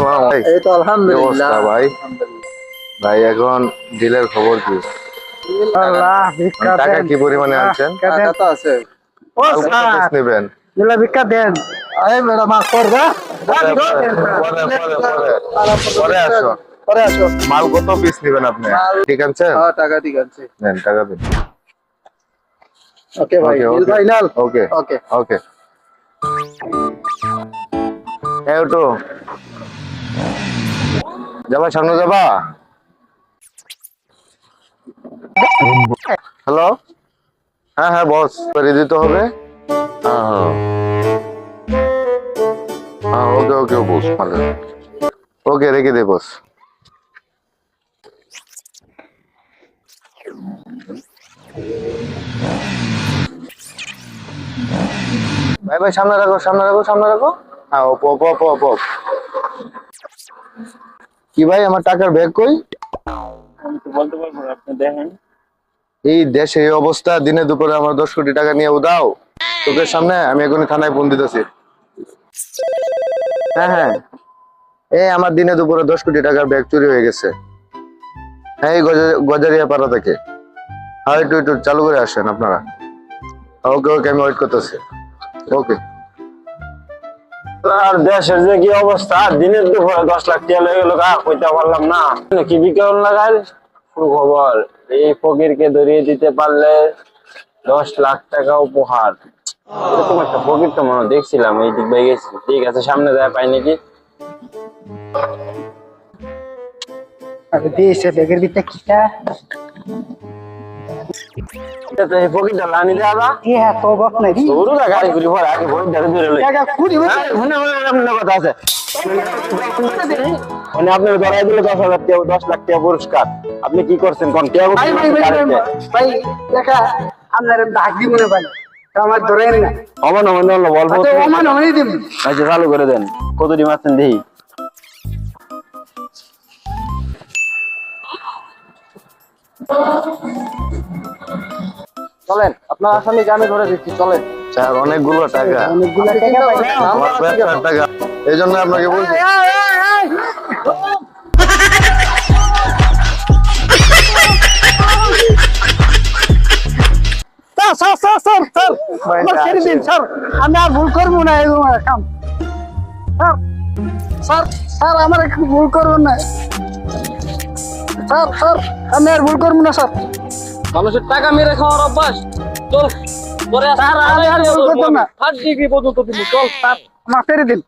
আসসালাম এই তো আলহামদুলিল্লাহ। ভাই? ভাই এখন ডিলের খবর কি? আল্লাহ ভিক্ষা টাকা দেন। কি পরিমাণে আনছেন? টাকা তো আছে। ও স্যার। নেবেন। দিলা ভিক্ষা দেন। আরে ম্যাডাম মাফ করবে পরে পরে পরে পরে আসো। পরে আসো। মাল কত পিস নেবেন আপনি? ঠিক আছে? হ্যাঁ টাকা ঠিক আছে। নেন টাকা দিন। ওকে ভাই okay. Final okay. ওকে। ওকে। এই ওটো যাবা, সামনে যাবা? হ্যালো হ্যাঁ হ্যাঁ বস করে দিতে হবে? ওকে ওকে বস ভালো। ওকে, রেখে দে বস ভাই ভাই, সামনে রাখো সামনে রাখো সামনে রাখো। হ্যাঁ ওপ ওপ ওপ ওপ। কি ভাই আমার টাকার ব্যাগ কই? আমি তো বলতে পারব না, আপনি দেখেন। এই দেশে এই অবস্থা দিনে দুপুরে আমার দশ কোটি টাকা নিয়ে উদাও। তোদের সামনে আমি এখনই থানায় ফোন দিতেছি। হ্যাঁ হ্যাঁ। এই আমার দিনে দুপুরে দশ কোটি টাকার ব্যাগ চুরি হয়ে গেছে। হ্যাঁ এই গজারিয়া পাড়া থেকে। হ্যাঁ একটু একটু চালু করে আসেন আপনারা। ওকে ওকে আমি ওয়েট করতেছি। ওকে। আর দেশের যে কি অবস্থা দিনের দুপুরে দশ লাখ টাকা লেগে গেল কা কইতে পারলাম না। কি বিজ্ঞাপন লাগাই সুখবর, এই ফকিরকে ধরিয়ে দিতে পারলে দশ লাখ টাকা উপহার। এরকম একটা ফকির তো মনে দেখছিলাম, এই দিক দিয়ে গেছি। ঠিক আছে, সামনে যায় পাই নাকি? আরে দিয়েছে ব্যাগের ভিতরে কিটা? আপনার কথা আছে। মানে আপনার ধরাই দিলে দশ হাজার টাকা দশ লাখ টাকা পুরস্কার। আপনি কি করছেন? কোন ভাই টাকা আপনার ডাক দিব না ভাই। আমার ধরেন না। অমন অমন বলব দিন আচ্ছা চালু করে দেন। কতটি মারছেন দেখি। চলেন আপনার আসামি আমি ধরে দিচ্ছি চলেন। স্যার অনেকগুলো টাকা। অনেকগুলো টাকা এই জন্য আপনাকে বলছি। Sir sir sir sir sir ছেড়ে দিন স্যার। আমি আর ভুল করব না এরকম কাম। স্যার স্যার স্যার আমার একটু ভুল করব না। স্যার স্যার আমি আর ভুল করব না স্যার। মানুষের টাকা মেরে খাওয়ার অভ্যাস। চল পরে আর ভুল করতাম না। ফার্স্ট ডিগ্রি পর্যন্ত তুমি চল তার আমার ছেড়ে দিন।